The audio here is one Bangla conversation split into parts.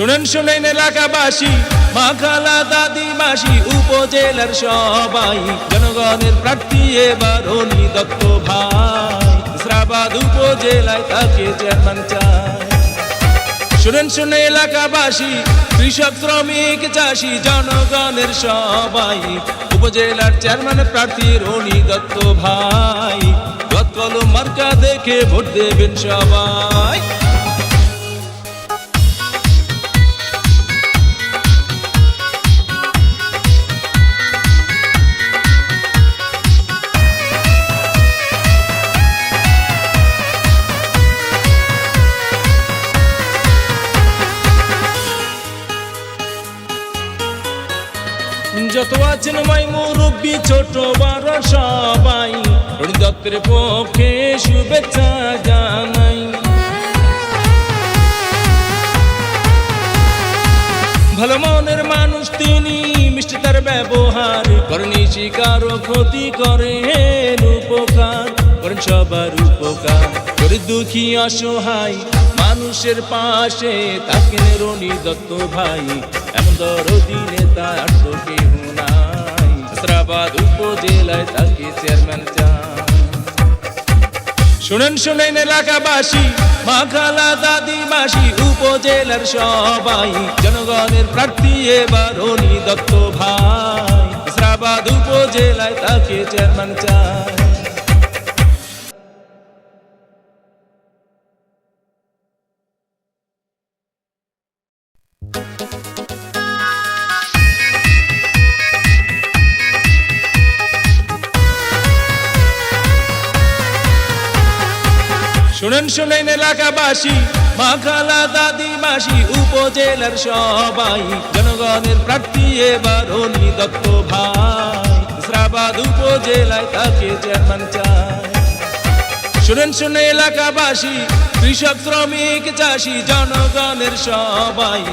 শুনেন শুনেন এলাকাবাসী মা খালা দাদি মাসি উপজেলার সবাই, জনগণের প্রার্থী এবার অনি দত্ত ভাই। ইসরাবাদ উপজেলায় তাকে চেয়ারম্যান চায় শুনেন শুনে এলাকাবাসী, কৃষক, শ্রমিক, চাষি, জনগণের সবাই, উপজেলার চেয়ারম্যান প্রার্থী রনি দত্ত ভাই। কলম মার্কা দেখে ভোট দেবেন সবাই। যত আছেন মাই মুরব্বী, ছোট, বড় সবাই রণি দত্তের পক্ষে শুভেচ্ছা জানাই। ভালো মনের মানুষ তিনি, মিষ্টি তার ব্যবহার করেনি শিকার ক্ষতি করেন উপকার, করেন সবার উপকার। করে দুঃখী, অসহায়, মানুষের পাশে তাকে রনি দত্ত ভাই, এমন দরদি নেতা আর তো কেউ হাসরাবাদ উপজেলায় থাকি চেয়ারম্যান চান। শুনেন শুনেন এলাকাবাসী মা খালা দাদি মাসি উপজেলার সবাই, জনগণের প্রার্থী এবার অনি দত্ত ভাই। শ্রাবাদ উপজেলায় তাকে চেয়ারম্যান চায় শুনেন শুনেন এলাকাবাসী মা খালা দাদি মাসি উপজেলার সবাই। জনগণের প্রার্থী এবার অনি দত্ত ভাই। ইসরাবাদ উপজেলায় তাকে চেয়ারম্যান চায় শুনেন, শুনে এলাকাবাসী, কৃষক, শ্রমিক, চাষি, জনগণের সবাই।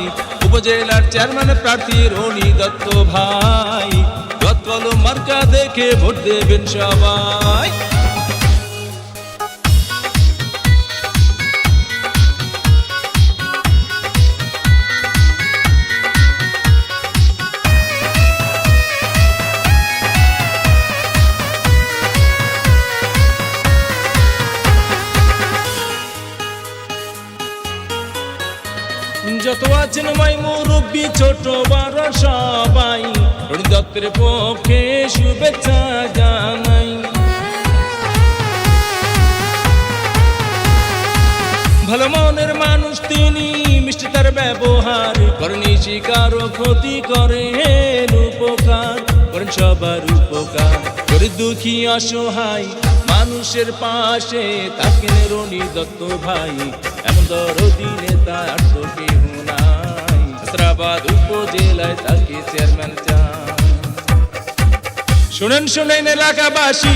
উপজেলার চেয়ারম্যান প্রার্থী রনি দত্ত ভাই। কলম মার্কা দেখে ভোট দেবেন সবাই। যত আছেন মাই মুরব্বী, ছোট, বড় সবাই দত্তের পক্ষে শুভেচ্ছা জানাই। ভালো মনের মানুষ তিনি, মিষ্টি তার ব্যবহার করেনি শিকার ও ক্ষতি করেন, উপকার করেন, সবার উপকার। করে দুঃখী, অসহায় মানুষের পাশে তাকে রনি দত্ত ভাই। এমন দরদি নেতা আর তো কেউ নাই। হাসরাবাদ উপজেলায় তাকে চেয়ারম্যান চান। শুনেন শুনেন এলাকাবাসী।